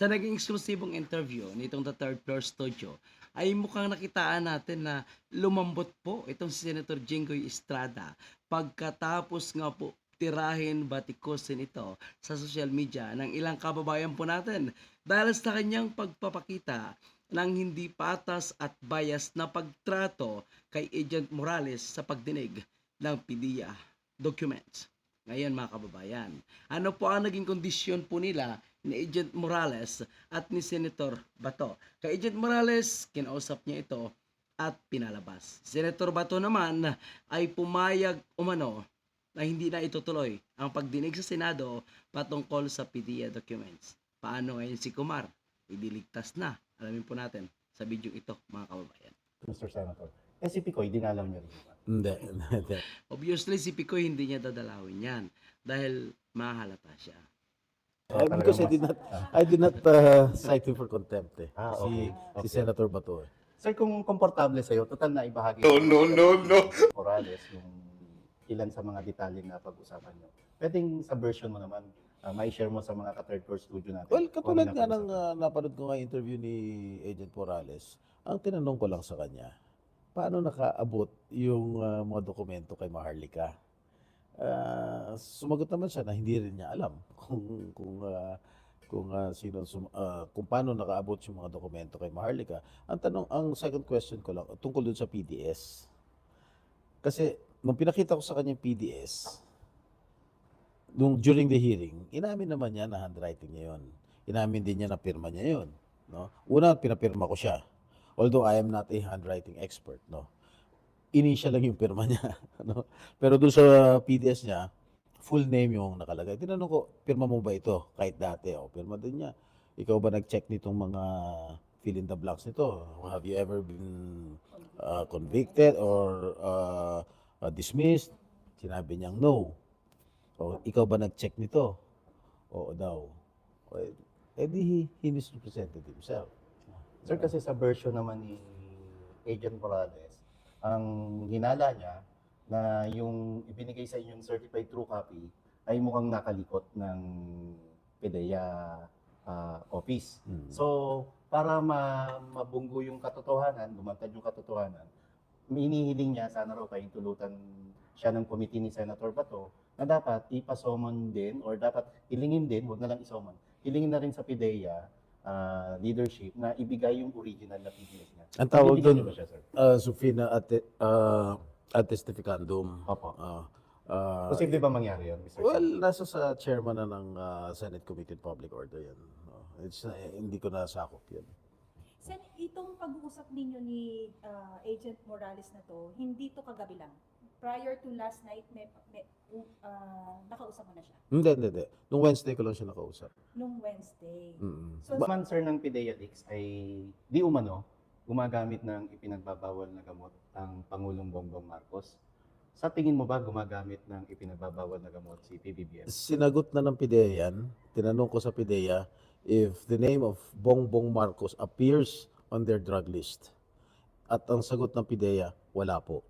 Sa naging eksklusibong interview nitong The Third Floor Studio, ay mukhang nakitaan natin na lumambot po itong si Senator Jinggoy Estrada pagkatapos nga po tirahin batikusin ito sa social media ng ilang kababayan po natin dahil sa kanyang pagpapakita ng hindi patas at bias na pagtrato kay Agent Morales sa pagdinig ng PDEA documents. Ngayon mga kababayan, ano po ang naging kondisyon po nila ni Agent Morales at ni Senator Bato? Kay Agent Morales, kinausap niya ito at pinalabas. Senator Bato naman ay pumayag umano na hindi na itutuloy ang pagdinig sa Senado patungkol sa PDEA documents. Paano ngayon si Kumar? Idiligtas na. Alamin po natin sa video ito, mga kababayan. Mr. Senator. Eh si Picoy, dinalaw niyo rin. ba? Hindi, hindi. Obviously, si Picoy hindi niya dadalawin yan dahil mahalata siya. Uh, because I did not, I did not uh, cite him for contempt eh. Ah, si, okay. si Okay. Senator Bato eh. Sir, kung komportable sa'yo, total na ibahagi. No, no, no, no. Morales, yung ilan sa mga detalye na pag-usapan nyo. Pwedeng sa version mo naman, uh, mai-share mo sa mga ka-third floor studio natin. Well, katulad Kung ano nga ng uh, napanood ko nga interview ni Agent Morales, ang tinanong ko lang sa kanya, paano nakaabot yung uh, mga dokumento kay Maharlika? Uh, sumagot naman siya na hindi rin niya alam kung kung uh, kung uh, sino sum- uh, kung paano nakaabot yung mga dokumento kay Maharlika. Ang tanong, ang second question ko lang tungkol dun sa PDS. Kasi nung pinakita ko sa kanya yung PDS, nung during the hearing, inamin naman niya na handwriting niya yun. Inamin din niya na pirma niya yun. No? Una, pinapirma ko siya. Although I am not a handwriting expert. No? Initial lang yung pirma niya. no? Pero doon sa PDS niya, full name yung nakalagay. Tinanong ko, pirma mo ba ito? Kahit dati. O, pirma din niya. Ikaw ba nag-check nitong mga fill in the blanks nito? Have you ever been uh, convicted or uh, uh, dismissed? Sinabi niyang no. O, ikaw ba nag-check nito? Oo daw. O, eh, eh di he, he misrepresented himself. Sir, kasi sa version naman ni Agent Morales, ang hinala niya na yung ibinigay sa inyong certified true copy ay mukhang nakalikot ng PDEA ah, office. Hmm. So, para ma mabunggo yung katotohanan, lumantad yung katotohanan, inihiling niya, sana raw pahintulutan siya ng committee ni Senator Bato, na dapat ipasomon din, or dapat hilingin din, huwag na lang isomon, hilingin na rin sa PIDEA ah, leadership na ibigay yung original na PDS niya. Ang tawag doon, uh, Sufina at uh, at testificandum. Opo. Uh, uh, Posible ba mangyari yun, Mr. well, nasa sa chairman na ng uh, Senate Committee on Public Order yan. No? It's, uh, hindi ko nasakop yan. Sen, itong pag-uusap ninyo ni ah, Agent Morales na to, hindi to kagabi lang. Prior to last night, may, may uh, nakausap mo na siya. Hindi, hindi, hindi. Nung Wednesday ko lang siya nakausap. Nung Wednesday. Mm-mm. So, man sir ng PIDEA leaks ay di umano gumagamit ng ipinagbabawal na gamot ang Pangulong Bongbong Marcos. Sa tingin mo ba gumagamit ng ipinagbabawal na gamot si PBBM? Sinagot na ng PIDEA yan. Tinanong ko sa PIDEA if the name of Bongbong Marcos appears on their drug list. At ang sagot ng PIDEA, wala po.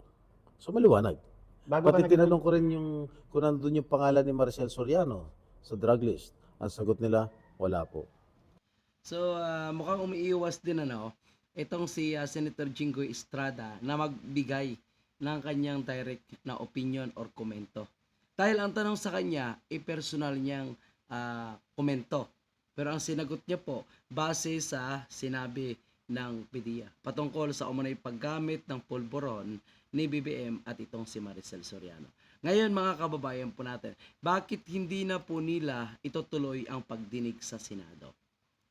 So maliwanag. Bago Pati naging- tinanong ko rin yung kung nandun yung pangalan ni Maricel Soriano sa drug list. Ang sagot nila, wala po. So, ah, mukhang umiiwas din ano, itong si ah, Senator Jinggoy Estrada na magbigay ng kanyang direct na opinion or komento. Dahil ang tanong sa kanya, i-personal niyang ah, komento. Pero ang sinagot niya po, base sa sinabi ng PDEA patungkol sa umunay paggamit ng pulburon ni BBM at itong si Maricel Soriano. Ngayon mga kababayan po natin, bakit hindi na po nila itutuloy ang pagdinig sa Senado?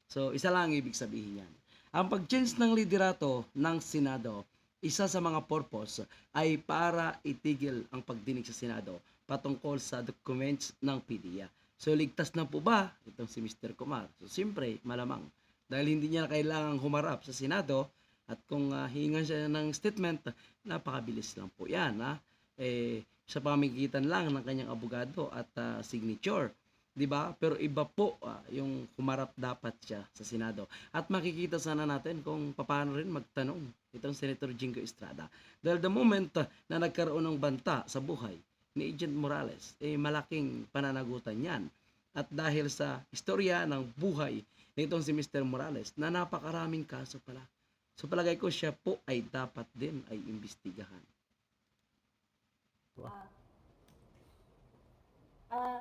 So, isa lang ang ibig sabihin yan. Ang pag-change ng liderato ng Senado, isa sa mga purpose ay para itigil ang pagdinig sa Senado patungkol sa documents ng PDEA. So, ligtas na po ba itong si Mr. Kumar? So, siyempre, malamang. Dahil hindi niya na kailangang humarap sa Senado at kung uh, hihingan siya ng statement, napakabilis lang po yan. Ha? Eh, sa pamigitan lang ng kanyang abogado at ah, signature. 'di ba? Pero iba po ah, yung humarap dapat siya sa Senado. At makikita sana natin kung paano rin magtanong itong Senator Jingo Estrada. Dahil the moment ah, na nagkaroon ng banta sa buhay ni Agent Morales, eh malaking pananagutan 'yan. At dahil sa istorya ng buhay nitong si Mr. Morales na napakaraming kaso pala. So palagay ko siya po ay dapat din ay imbestigahan. Ah,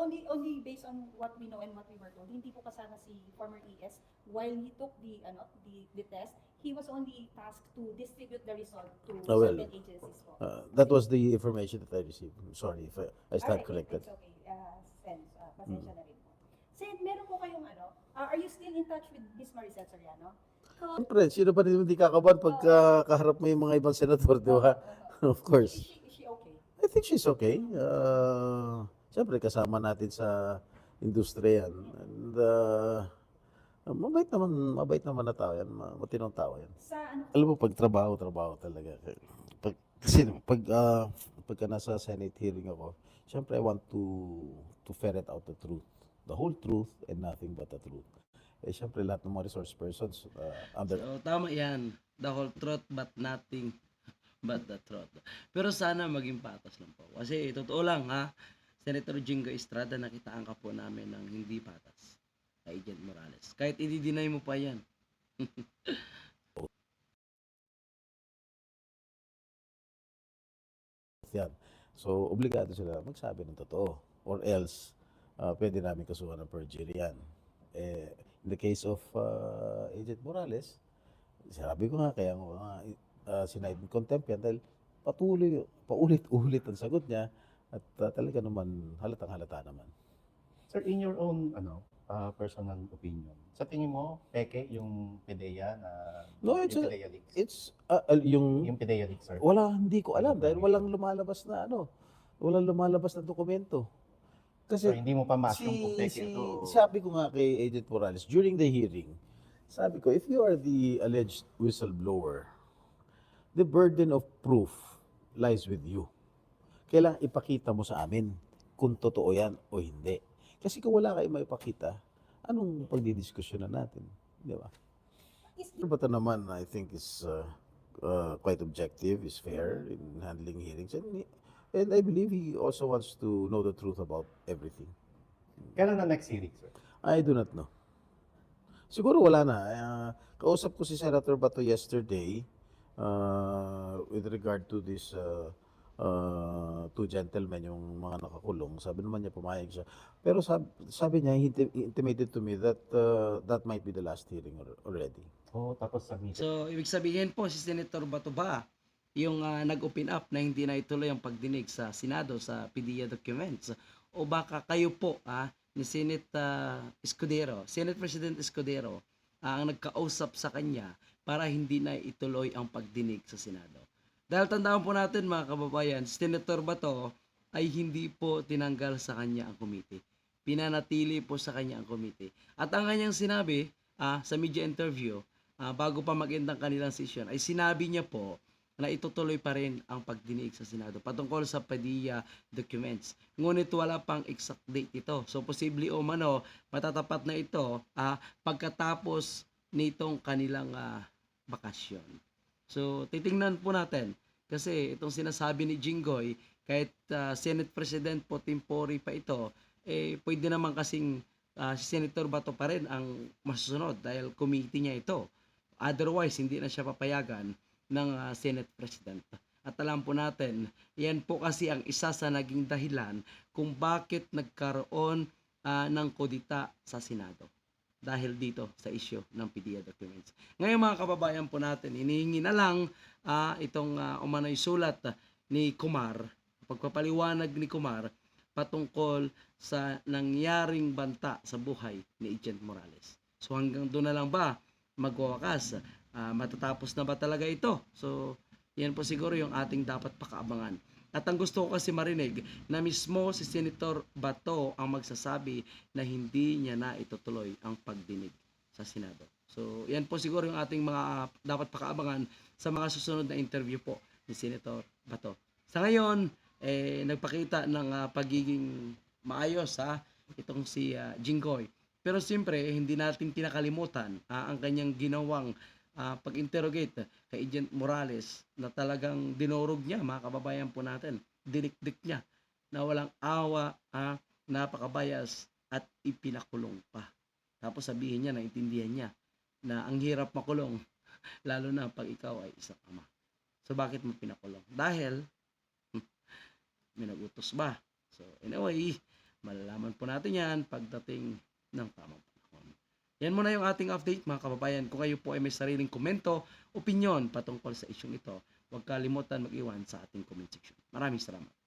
only only based on what we know and what we were told, hindi po kasama si former ES while he took the ano the, the test, he was only tasked to distribute the result to Oh, well. certain agencies po. Uh, that was the information that I received. Sorry if I, I stand Alright, corrected. It's okay. Uh, uh, pasensya Mm. na rin po. Sen, meron po kayong ano, uh, are you still in touch with Miss Maricel Soriano? Siyempre, sino pa rin hindi kakaban pag ah, kaharap mo yung mga ibang senador, di ba? Of Is course. she, is she okay? I think she's okay. Uh, Siyempre, kasama natin sa industriya yan. And uh, mabait naman, mabait naman na tao yan. ma- Matinong tao yan. Sa ano Alam mo, pag trabaho, trabaho talaga. Pag, kasi pag, ah, pagka nasa Senate hearing ako, siyempre I want to to ferret out the truth. The whole truth and nothing but the truth. Eh, siyempre lahat ng mga resource persons uh, under So tama yan. The whole truth but nothing but the truth. Pero sana maging patas lang po. Kasi totoo lang ha, Senator Jingo Estrada nakitaan ka po namin ng hindi patas kay Agent Morales. Kahit i-deny mo pa yan. yan. So, obligado sila magsabi ng totoo. Or else, uh, pwede namin kasuhan ng perjury yan. Eh, in the case of uh, Agent Morales, sabi ko nga, kaya nga uh, sinaid in contempt yan dahil patuloy, paulit-ulit ang sagot niya at uh, talaga naman halatang halata naman. Sir, in your own ano ah, personal opinion, sa tingin mo, peke yung PDEA na No, it's yung PDEA leaks? It's, uh, uh, yung, yung PDEA leaks, sir. wala, hindi ko alam dahil walang lumalabas na ano, walang lumalabas na dokumento. So, Kasi hindi mo pa ma-assume si, si, ito. sabi ko nga kay Agent Morales during the hearing, sabi ko, if you are the alleged whistleblower, the burden of proof lies with you. Kailangan ipakita mo sa amin kung totoo yan o hindi. Kasi kung wala kayo maipakita, anong pagdidiskusyon na natin? Di ba? Is, Bato naman, I think, is uh, uh, quite objective, is fair in handling hearings. And, and I believe he also wants to know the truth about everything. Kailan na next hearing, sir? I do not know. Siguro wala na. Uh, kausap ko si Senator Bato yesterday uh, with regard to this uh, uh, two gentlemen, yung mga nakakulong. Sabi naman niya pumayag siya. Pero sabi, sabi niya, he inti- he intimated to me that uh, that might be the last hearing al- already. Oh, tapos submitted. So ibig sabihin po si Senator Bato ba yung ah, nag-open up na hindi na ituloy ang pagdinig sa Senado sa PDEA documents o baka kayo po ah, ni Senate ah, Escudero, Senate President Escudero ah, ang nagkausap sa kanya para hindi na ituloy ang pagdinig sa Senado. Dahil tandaan po natin mga kababayan, Senator Bato ay hindi po tinanggal sa kanya ang komite. Pinanatili po sa kanya ang komite. At ang kanyang sinabi ah, sa media interview, ah, bago pa mag-end ang kanilang session, ay sinabi niya po na itutuloy pa rin ang pagdinig sa Senado patungkol sa Padilla documents. Ngunit wala pang exact date ito. So, posible o mano, matatapat na ito ah, pagkatapos nitong kanilang ah, bakasyon. So, titingnan po natin. Kasi itong sinasabi ni Jinggoy, kahit ah, Senate President po tempore pa ito, eh, pwede naman kasing ah, si Senator Bato pa rin ang masusunod dahil committee niya ito. Otherwise, hindi na siya papayagan ng ah, Senate President. At alam po natin, yan po kasi ang isa sa naging dahilan kung bakit nagkaroon ah, ng kodita sa Senado. Dahil dito sa issue ng PDEA documents. Ngayon mga kababayan po natin, inihingi na lang ah, itong uh, umano'y sulat ni Kumar, pagpapaliwanag ni Kumar patungkol sa nangyaring banta sa buhay ni Agent Morales. So hanggang doon na lang ba magwawakas? Ah, matatapos na ba talaga ito? So yan po siguro yung ating dapat pakaabangan. At ang gusto ko kasi marinig na mismo si Senator Bato ang magsasabi na hindi niya na itutuloy ang pagdinig sa Senado. So, yan po siguro yung ating mga ah, dapat pakaabangan sa mga susunod na interview po ni Senator Bato. Sa ngayon, eh, nagpakita ng ah, pagiging maayos ha, itong si ah, Jinggoy. Pero siyempre, hindi natin tinakalimutan ah, ang kanyang ginawang ah, pag-interrogate kay Agent Morales na talagang dinurog niya, mga kababayan po natin. Dinikdik niya na walang awa, ah, napakabayas at ipinakulong pa. Tapos sabihin niya, naintindihan niya na ang hirap makulong, lalo na pag ikaw ay isang ama. So bakit mo pinakulong? Dahil may nagutos ba? So anyway, malalaman po natin yan pagdating ng tamang. Yan muna yung ating update mga kababayan. Kung kayo po ay may sariling komento, opinion patungkol sa isyong ito, huwag kalimutan mag-iwan sa ating comment section. Maraming salamat.